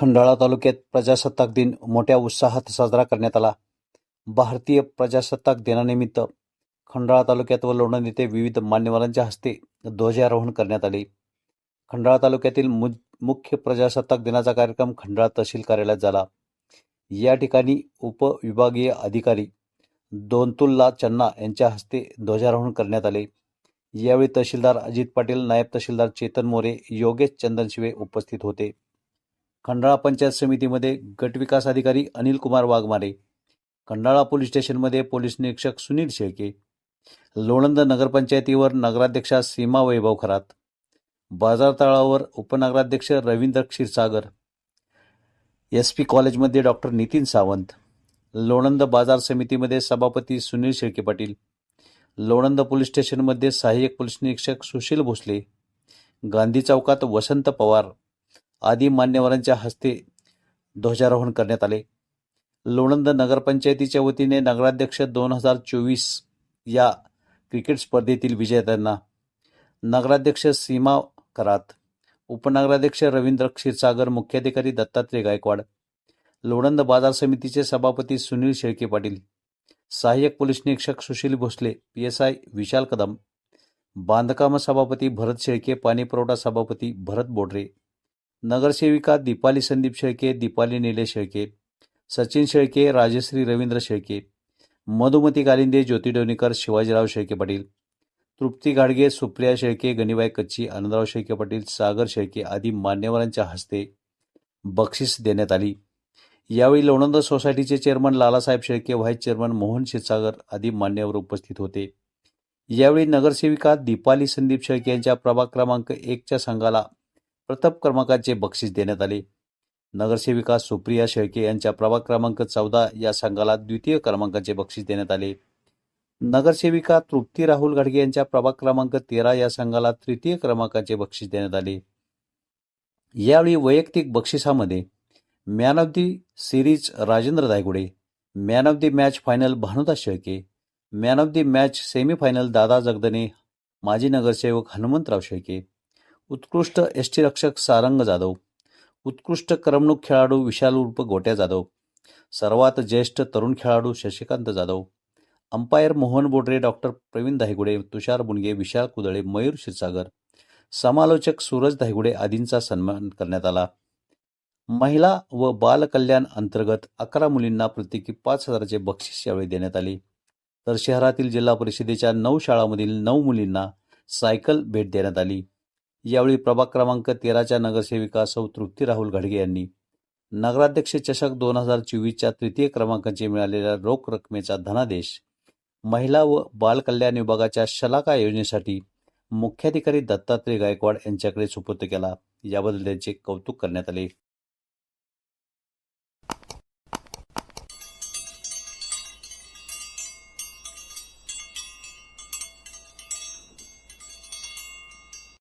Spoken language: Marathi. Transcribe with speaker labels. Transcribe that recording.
Speaker 1: खंडाळा तालुक्यात प्रजासत्ताक दिन मोठ्या उत्साहात साजरा करण्यात आला. भारतीय प्रजासत्ताक दिनानिमित्त खंडाळा तालुक्यात व लोणंद येथे विविध मान्यवरांच्या हस्ते ध्वजारोहण करण्यात आले. खंडाळा तालुक्यातील मु मुख्य प्रजासत्ताक दिनाचा कार्यक्रम खंडाळा तहसील कार्यालयात झाला. या ठिकाणी उपविभागीय अधिकारी दोनतुल्ला चन्ना यांच्या हस्ते ध्वजारोहण करण्यात आले. यावेळी तहसीलदार अजित पाटील नायब तहसीलदार चेतन मोरे योगेश चंदनशिवे उपस्थित होते. खंडाळा पंचायत समितीमध्ये गटविकास अधिकारी अनिल कुमार वाघमारे खंडाळा पोलीस स्टेशनमध्ये पोलीस निरीक्षक सुनील शेळके लोणंद नगरपंचायतीवर नगराध्यक्षा सीमा वैभव खरात बाजार तळावर उपनगराध्यक्ष रवींद्र क्षीरसागर एस पी कॉलेजमध्ये डॉक्टर नितीन सावंत लोणंद बाजार समितीमध्ये सभापती सुनील शेळके पाटील लोणंद पोलीस स्टेशनमध्ये सहाय्यक पोलीस निरीक्षक सुशील भोसले गांधी चौकात वसंत पवार आदी मान्यवरांच्या हस्ते ध्वजारोहण करण्यात आले. लोणंद नगरपंचायतीच्या वतीने नगराध्यक्ष दोन हजार चोवीस या क्रिकेट स्पर्धेतील विजेत्यांना नगराध्यक्ष सीमा करात उपनगराध्यक्ष रवींद्र क्षीरसागर मुख्याधिकारी दत्तात्रय गायकवाड लोणंद बाजार समितीचे सभापती सुनील शेळके पाटील सहाय्यक पोलीस निरीक्षक Sushil Bhosale P S I Vishal Kadam बांधकाम सभापती भरत शेळके पाणीपुरवठा सभापती भरत बोडरे नगरसेविका दीपाली संदीप शेळके दीपाली निले शेळके सचिन शेळके राजश्री रवींद्र शेळके मधुमती कालिंदे ज्योती डोणीकर शिवाजीराव शेळके पाटील तृप्ती गाडगे सुप्रिया शेळके गणिबाई कच्ची आनंदराव शेळके पाटील सागर शेळके आदी मान्यवरांच्या हस्ते बक्षीस देण्यात आली. यावेळी लोणंद सोसायटीचे chairman Lalasaheb Shelke vice chairman Mohan Kshirsagar आदी मान्यवर उपस्थित होते. यावेळी नगरसेविका दीपाली संदीप शेळके यांच्या प्रभाग क्रमांक एकच्या संघाला प्रथम क्रमांकाचे बक्षीस देण्यात आले. नगरसेविका सुप्रिया शेळके यांच्या प्रभाग क्रमांक चौदा या संघाला द्वितीय क्रमांकाचे बक्षीस देण्यात आले. नगरसेविका तृप्ती राहुल घाडगे यांच्या प्रभाग क्रमांक तेरा या संघाला तृतीय क्रमांकाचे बक्षीस देण्यात आले. यावेळी वैयक्तिक बक्षिसामध्ये man of the series Rajendra Daygude man of the match final Bhanudas Shelke man of the match semifinal Dada Jagdane माजी नगरसेवक हनुमंतराव शेळके उत्कृष्ट यष्टीरक्षक सारंग जाधव उत्कृष्ट करमणूक खेळाडू विशाल उर्फ गोट्या जाधव सर्वात ज्येष्ठ तरुण खेळाडू शशिकांत जाधव अंपायर मोहन बोडरे डॉक्टर प्रवीण धायगुडे तुषार बुनगे विशाल कुदळे मयूर क्षीरसागर समालोचक सूरज धायगुडे आदींचा सन्मान करण्यात आला. महिला व बालकल्याण अंतर्गत अकरा मुलींना प्रत्येकी पाच हजाराचे बक्षीस यावेळी देण्यात आले. तर शहरातील जिल्हा परिषदेच्या नऊ शाळांमधील नऊ मुलींना सायकल भेट देण्यात आली. यावेळी प्रभाग क्रमांक तेराच्या नगरसेविका सौ तृप्ती राहुल घडगे यांनी नगराध्यक्ष चषक दोन हजार चोवीसच्या तृतीय क्रमांकाचे मिळालेल्या रोख रकमेचा धनादेश महिला व बाल कल्याण विभागाच्या शलाका योजनेसाठी मुख्याधिकारी दत्तात्रय गायकवाड यांच्याकडे सुपूर्द केला. याबद्दल त्यांचे कौतुक करण्यात आले.